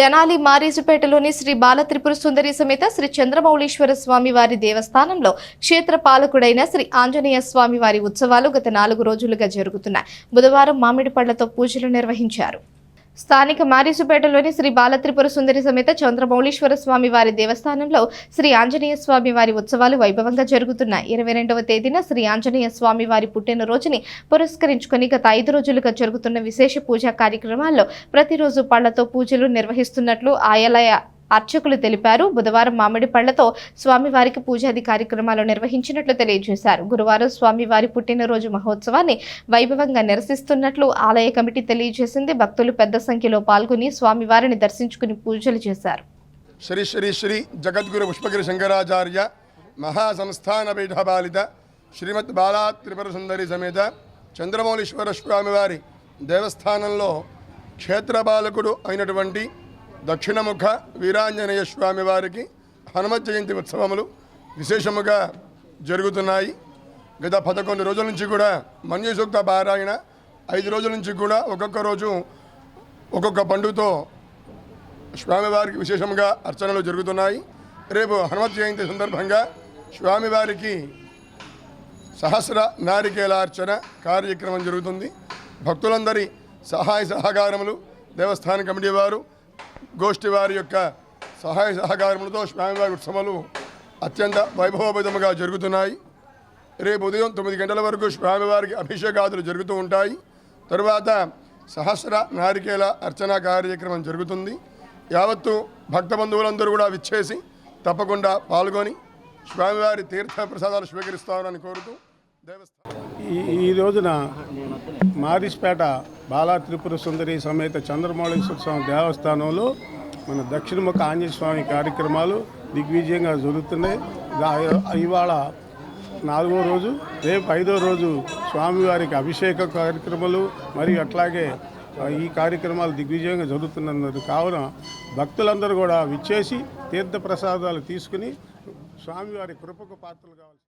తెనాలి మారీజుపేటలోని శ్రీ బాలత్రిపుర సుందరి సమేత శ్రీ చంద్రమౌళీశ్వర స్వామి వారి దేవస్థానంలో క్షేత్ర పాలకుడైన శ్రీ ఆంజనేయ స్వామి వారి ఉత్సవాలు గత నాలుగు రోజులుగా జరుగుతున్నాయి. బుధవారం మామిడి పండ్లతో పూజలు నిర్వహించారు. స్థానిక మారీసుపేటలోని శ్రీ బాలత్రిపుర సుందరి సమేత చంద్రమౌళీశ్వర స్వామి వారి దేవస్థానంలో శ్రీ ఆంజనేయ స్వామి వారి ఉత్సవాలు వైభవంగా జరుగుతున్నాయి. ఇరవై రెండవ తేదీన శ్రీ ఆంజనేయ స్వామి వారి పుట్టినరోజుని పురస్కరించుకొని గత ఐదు రోజులుగా జరుగుతున్న విశేష పూజా కార్యక్రమాల్లో ప్రతిరోజు పళ్ళతో పూజలు నిర్వహిస్తున్నట్లు ఆయాలయ అర్చకులు తెలిపారు. బుధవారం మామిడి పళ్ళతో స్వామివారికి పూజాది కార్యక్రమాలు నిర్వహించినట్లు తెలియజేశారు. గురువారం స్వామివారి పుట్టినరోజు మహోత్సవాన్ని వైభవంగా నిరసిస్తున్నట్లు ఆలయ కమిటీ తెలియజేసింది. భక్తులు పెద్ద సంఖ్యలో పాల్గొని స్వామివారిని దర్శించుకుని పూజలు చేశారు. శ్రీ శ్రీ శ్రీ జగద్గురు పుష్పగిరి శంకరాచార్య మహాసంస్థాన పీఠపాలిత శ్రీమద్ బాలా త్రిపుర సుందరి సమేత చంద్రమౌళీశ్వర స్వామివారి దేవస్థానంలో క్షేత్రపాలకుడు అయినటువంటి దక్షిణముఖ వీరాంజనేయ స్వామి వారికి హనుమత్ జయంతి ఉత్సవములు విశేషముగా జరుగుతున్నాయి. గత పదకొండు రోజుల నుంచి కూడా మన్యసూక్త పారాయణ ఐదు రోజుల నుంచి కూడా ఒక్కొక్క రోజు ఒక్కొక్క పండుగతో స్వామివారికి విశేషంగా అర్చనలు జరుగుతున్నాయి. రేపు హనుమత్ జయంతి సందర్భంగా స్వామివారికి సహస్ర నారికేలార్చన కార్యక్రమం జరుగుతుంది. భక్తులందరి సహాయ సహకారములు దేవస్థాన కమిటీ వారు గోష్ఠి వారి యొక్క సహాయ సహకారములతో స్వామివారి ఉత్సవాలు అత్యంత వైభవోపేతముగా జరుగుతున్నాయి. రేపు ఉదయం తొమ్మిది గంటల వరకు స్వామివారికి అభిషేకాదులు జరుగుతూ ఉంటాయి. తరువాత సహస్ర నారికేల అర్చనా కార్యక్రమం జరుగుతుంది. యావత్తు భక్త బంధువులందరూ కూడా విచ్చేసి తప్పకుండా పాల్గొని స్వామివారి తీర్థ ప్రసాదాలు స్వీకరిస్తారని కోరుతూ దేవస్థానం ఈ ఈ రోజున మారిస్పేట బాలా త్రిపుర సుందరి సమేత చంద్రమౌళేశ్వర స్వామి దేవస్థానంలో మన దక్షిణముఖ ఆంజనేయ స్వామి కార్యక్రమాలు దిగ్విజయంగా జరుగుతున్నాయి. దా- ఇవాళ నాలుగో రోజు రేపు ఐదో రోజు స్వామివారికి అభిషేక కార్యక్రమాలు మరియు అట్లాగే ఈ కార్యక్రమాలు దిగ్విజయంగా జరుగుతున్నది కావున భక్తులందరూ కూడా విచ్చేసి తీర్థ ప్రసాదాలు తీసుకుని స్వామివారి కృపకు పాత్రలు కావాలి